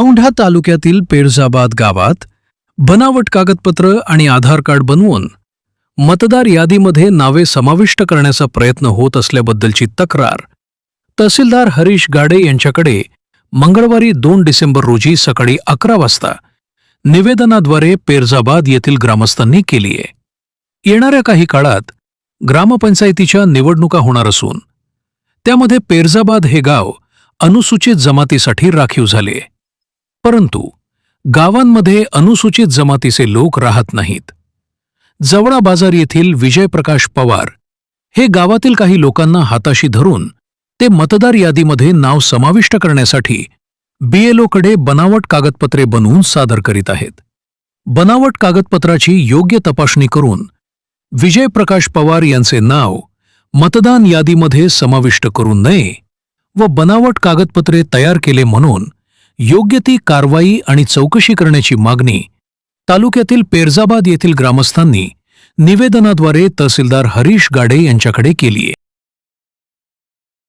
औंढा तालुक्यातील पेरजाबाद गावात बनावट कागदपत्र आणि आधार कार्ड बनवून मतदार यादीमध्ये नावे समाविष्ट करण्याचा प्रयत्न होत असल्याबद्दलची तक्रार. तहसीलदार हरीश गाडे यांच्याकडे मंगळवारी दोन डिसेंबर रोजी सकाळी अकरा वाजता निवेदनाद्वारे पेरजाबाद येथील ग्रामस्थांनी केली आहे. येणाऱ्या काही काळात ग्रामपंचायतीच्या निवडणुका होणार असून त्यामध्ये पेरजाबाद हे गाव अनुसूचित जमातीसाठी राखीव झाले परंतु गावांमध्ये अनुसूचित जमातीचे लोक राहत नाहीत. जवळा बाजार येथील विजयप्रकाश पवार हे गावातील काही लोकांना हाताशी धरून ते मतदार यादीमध्ये नाव समाविष्ट करण्यासाठी बीएलओकडे बनावट कागदपत्रे बनवून सादर करीत आहेत. बनावट कागदपत्राची योग्य तपासणी करून विजयप्रकाश पवार यांचे नाव मतदान यादीमध्ये समाविष्ट करू नये व बनावट कागदपत्रे तयार केले म्हणून योग्य ती कारवाई आणि चौकशी करण्याची मागणी तालुक्यातील पेरजाबाद येथील ग्रामस्थांनी निवेदनाद्वारे तहसीलदार हरीश गाडे यांच्याकडे केली आहे